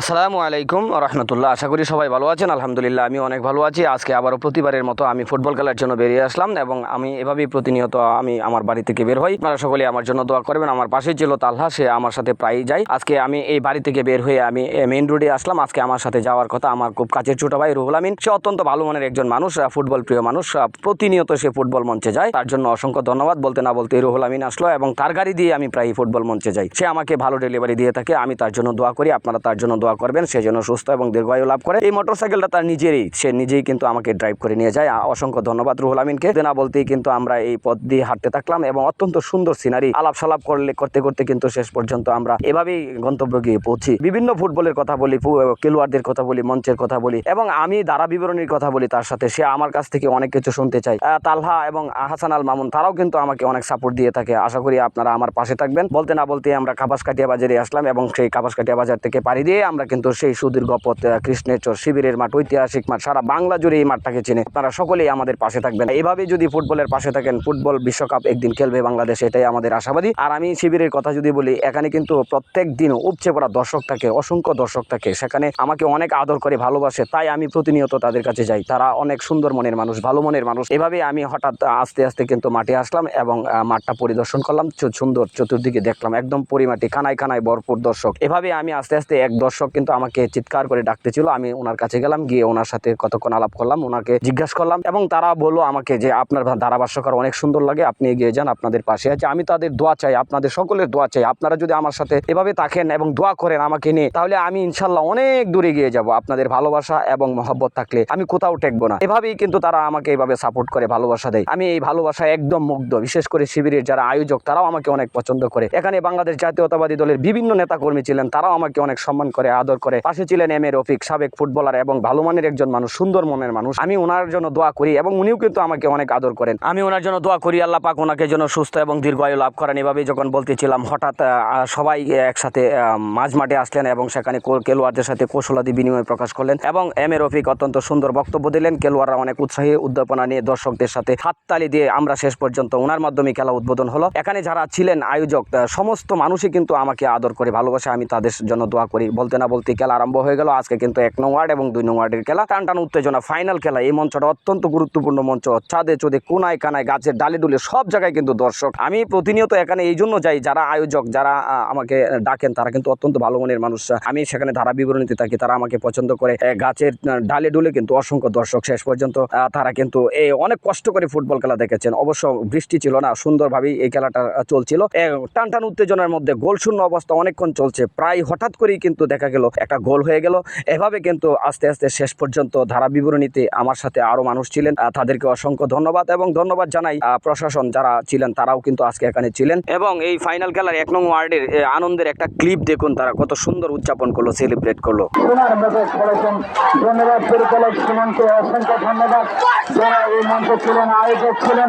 আসসালামু আলাইকুম রহমতুল্লাহ। আশা করি সবাই ভালো আছেন। আলহামদুলিল্লাহ আমি অনেক ভালো আছি। আজকে আবারও প্রতিবারের মতো আমি ফুটবল খেলার জন্য বেরিয়ে আসলাম এবং আমি এভাবেই প্রতিনিয়ত আমি আমার বাড়ি থেকে বের হই। আপনারা সকলে আমার জন্য দোয়া করবেন। আমার পাশেই ছিল তালহা, সে আমার সাথে প্রায়ই যায়। আজকে আমি এই বাড়ি থেকে বের হয়ে আমি মেইন রোডে আসলাম। আজকে আমার সাথে যাওয়ার কথা আমার খুব কাছের ছোট ভাই রুহুল আমিন। সে অত্যন্ত ভালো মনের একজন মানুষ ফুটবল প্রিয় মানুষ। প্রতিনিয়ত সে ফুটবল মঞ্চে যায়। তার জন্য অসংখ্য ধন্যবাদ। বলতে না বলতে রুহুল আমিন আসলো এবং তার গাড়ি দিয়ে আমি প্রায় ফুটবল মঞ্চে যাই। সে আমাকে ভালো ডেলিভারি দিয়ে থাকে। আমি তার জন্য দোয়া করি। আপনারা তার জন্য দোয়া করবেন, সে যেন সুস্থ এবং দীর্ঘায়ু লাভ করে। এই মোটরসাইকেলটা তার নিজেরই, সে নিজেই কিন্তু আমাকে ড্রাইভ করে নিয়ে যায়। অসংখ্য ধন্যবাদ রুহুল আমিনকে। না বলতেই কিন্তু আমরা এই পথ দিয়ে হাঁটতে থাকলাম এবং অত্যন্ত সুন্দর সিনারি আলাপ সালাপ করলে, করতে করতে কিন্তু শেষ পর্যন্ত আমরা এভাবেই গন্তব্য গিয়ে পৌঁছি। বিভিন্ন ফুটবলের কথা বলি খেলোয়াড়দের কথা বলি, মঞ্চের কথা বলি এবং আমি দ্বারা বিবরণীর কথা বলি তার সাথে। সে আমার কাছ থেকে অনেক কিছু শুনতে চাই তালহা এবং হাসান আল মামুন, তারাও কিন্তু আমাকে অনেক সাপোর্ট দিয়ে থাকে। আশা করি আপনারা আমার পাশে থাকবেন। বলতে না বলতে আমরা কাপাসকাটিয়া বাজারে আসলাম এবং সেই কাপাসকাটিয়া বাজার থেকে পাড়ি দিয়ে আমরা কিন্তু সেই সুদীর্ঘ পথ কৃষ্ণেশ্বর শিবিরের মাঠ, ঐতিহাসিক মাঠ, সারা বাংলা জুড়ে এই মাঠটাকে চিনে। তারা সকলেই আমাদের পাশে থাকবেন। এইভাবে যদি ফুটবলের পাশে থাকেন, ফুটবল বিশ্বকাপ একদিন খেলবে বাংলাদেশ, এটাই আমাদের আশাবাদী। আর আমি শিবিরের কথা যদি বলি, এখানে কিন্তু প্রত্যেক দিন উপচে পড়া দর্শক থাকে, অসংখ্য দর্শক থাকে। সেখানে আমাকে অনেক আদর করে ভালোবাসে, তাই আমি প্রতিনিয়ত তাদের কাছে যাই। তারা অনেক সুন্দর মনের মানুষ, ভালো মনের মানুষ। এভাবে আমি হঠাৎ আস্তে আস্তে কিন্তু মাঠে আসলাম এবং মাঠটা পরিদর্শন করলাম। সুন্দর চতুর্দিকে দেখলাম, একদম পরিমাটি কানায় কানায় ভরপুর দর্শক। এভাবে আমি আস্তে আস্তে এক দর্শক কিন্তু আমাকে চিৎকার করে ডাকতেছিল। আমি ওনার কাছে গেলাম, গিয়ে ওনার সাথে কতক্ষণ আলাপ করলাম, ওনাকে জিজ্ঞাসা করলাম এবং তারা বলল আমাকে যে আপনার ধারাভাষ্যকার অনেক সুন্দর লাগে, আপনি এগিয়ে যান, আপনাদের পাশে আছে। আমি তাদের দোয়া চাই, আপনাদের সকলের দোয়া চাই। আপনারা যদি আমার সাথে এভাবে থাকেন এবং দোয়া করেন আমাকে নিয়ে, তাহলে আমি ইনশাল্লাহ অনেক দূরে গিয়ে যাব। আপনাদের ভালোবাসা এবং মহব্বত থাকলে আমি কোথাও টেকবো না। এভাবেই কিন্তু তারা আমাকে এইভাবে সাপোর্ট করে, ভালোবাসা দেয়। আমি এই ভালোবাসা একদম মুগ্ধ। বিশেষ করে শিবিরের যারা আয়োজক, তারাও আমাকে অনেক পছন্দ করে। এখানে বাংলাদেশ জাতীয়তাবাদী দলের বিভিন্ন নেতা কর্মী ছিলেন, তারাও আমাকে অনেক সম্মান করে আদর করে। পাশে ছিলেন এম এ রফিক, সাবেক ফুটবলার এবং ভালো মানের একজন মানুষ, সুন্দর মনের মানুষ। আমি ওনার জন্য দোয়া করি এবং উনিও কিন্তু আমাকে অনেক আদর করেন। আমি ওনার জন্য দোয়া করি, আল্লাহ পাক ওনাকে যেন সুস্থ এবং দীর্ঘায়ু লাভ করেন। এভাবে যখন বলতেছিলাম, হঠাৎ সবাই একসাথে মাঝ মাঠে আসলেন এবং সেখানে খেলোয়াড়দের সাথে কৌশলাদি বিনিময় প্রকাশ করলেন এবং এম এ রফিক অত্যন্ত সুন্দর বক্তব্য দিলেন। খেলোয়াড়রা অনেক উৎসাহী, উদ্দীপনা নিয়ে দর্শকদের সাথে হাততালি দিয়ে আমরা শেষ পর্যন্ত ওনার মাধ্যমে খেলা উদ্বোধন হলো। এখানে যারা ছিলেন আয়োজক সমস্ত মানুষই কিন্তু আমাকে আদর করে, ভালোবাসে। আমি তাদের জন্য দোয়া করি। বলতে না বলতে খেলা আরম্ভ হয়ে গেল। আজকে কিন্তু এক নং ওয়ার্ড এবং দুই নং ওয়ার্ডের খেলা। টান টান উত্তেজনা ফাইনাল খেলা। এই মঞ্চটা অত্যন্ত গুরুত্বপূর্ণ মঞ্চ। ছাদে, চোদে, কোনায়, কানায়, গাছের ডালে ডুলে সব জায়গায় কিন্তু দর্শক। আমি প্রতিনিয়ত এখানে এই জন্য যাই, যারা আয়োজক, যারা আমাকে ডাকেন, তারা কিন্তু অত্যন্ত ভালো মনের মানুষ। আমি সেখানে ধারা বিবরণীতে থাকি, তারা আমাকে পছন্দ করে। গাছের ডালে ডুলে কিন্তু অসংখ্য দর্শক শেষ পর্যন্ত তারা কিন্তু এই অনেক কষ্ট করে ফুটবল খেলা দেখেছেন। অবশ্য বৃষ্টি ছিল না, সুন্দরভাবেই এই খেলাটা চলছিল। টান টান উত্তেজনার মধ্যে গোল শূন্য অবস্থা অনেকক্ষণ চলছে। প্রায় হঠাৎ করেই কিন্তু দেখা গেল একটা গোল হয়ে গেল। এভাবে কিন্তু আস্তে আস্তে শেষ পর্যন্ত ধারা বিবরণীতে আমার সাথে আরও মানুষ ছিলেন। তাদেরকে অসংখ্য ধন্যবাদ এবং ধন্যবাদ জানাই প্রশাসন যারা ছিলেন তারাও কিন্তু আজকে এখানে ছিলেন। এবং এই ফাইনাল খেলার এক নং ওয়ার্ডের আনন্দের একটা ক্লিপ দেখুন তারা কত সুন্দর উদযাপন করল সেলিব্রেট করল। সোনার মেজাজ করেছেন ধন্যবাদ অসংখ্য ধন্যবাদ। যারা এই মঞ্চে ছিলেন আয়োজক ছিলেন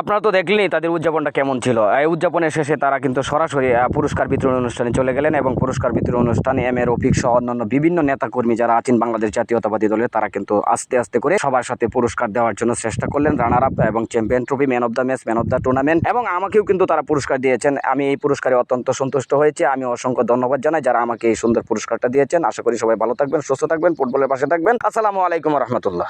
আপনারা তো দেখলেনই তাদের উদযাপনটা কেমন ছিল। এই উদযাপনের শেষে তারা কিন্তু সরাসরি পুরস্কার বিতরণ অনুষ্ঠানে চলে গেলেন এবং পুরস্কার বিতরণ অনুষ্ঠানে এম এর অফিক সহ অন্যান্য বিভিন্ন নেতাকর্মী যারা আছেন বাংলাদেশ জাতীয়তাবাদী দলে তারা কিন্তু আস্তে আস্তে করে সবার সাথে পুরস্কার দেওয়ার জন্য চেষ্টা করলেন। রানার আপ এবং champion trophy, man of the match, man of the tournament এবং আমাকেও কিন্তু তারা পুরস্কার দিয়েছেন। আমি এই পুরস্কারে অত্যন্ত সন্তুষ্ট হয়েছি। আমি অসংখ্য ধন্যবাদ জানাই যারা আমাকে এই সুন্দর পুরস্কারটা দিয়েছেন। আশা করি সবাই ভালো থাকবেন, সুস্থ থাকবেন, ফুটবলের পাশে থাকবেন। আসসালামু আলাইকুম রহমতুল্লাহ।